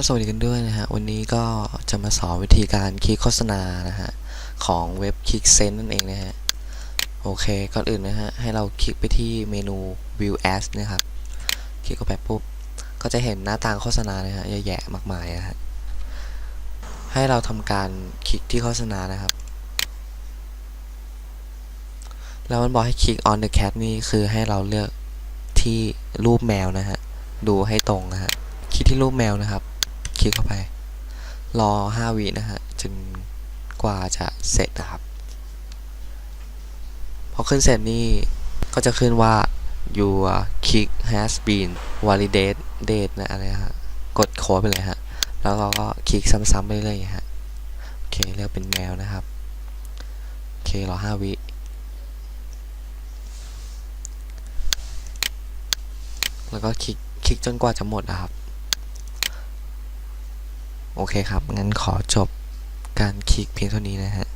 ก็สวัสดีกันด้วยนะฮะ วันนี้ก็จะมาสอนวิธีการคลิกโฆษณานะฮะ ของเว็บ ClickSense นั่นเองนะฮะ โอเค ก่อนอื่นนะฮะ ให้เราคลิกไปที่เมนู View Ads นะครับ คลิกเข้าไปปุ๊บ ก็จะเห็นหน้าต่างโฆษณานะฮะเยอะแยะมากมายนะฮะ ให้เราทำการคลิกที่โฆษณานะครับ แล้วมันบอกให้คลิก on the cat นี่คือให้เราเลือกที่รูปแมวนะฮะ ดูให้ตรงนะฮะคลิกที่รูปแมวนะครับ คลิกเข้าไป รอ 5วินะฮะจนกว่าจะเสร็จนะครับ พอขึ้นเสร็จนี่ก็จะขึ้นว่า your click has been validated นะอะไรฮะ กดโค้ดไปเลยฮะ แล้วเราก็คลิกซ้ำๆไปเรื่อยๆฮะ โอเคเลือกเป็นแมวนะครับ โอเครอ 5 วิแล้วก็คลิก คลิกจนกว่าจะหมดนะครับ โอเคครับ งั้นขอจบการคลิกเพียงเท่านี้นะฮะ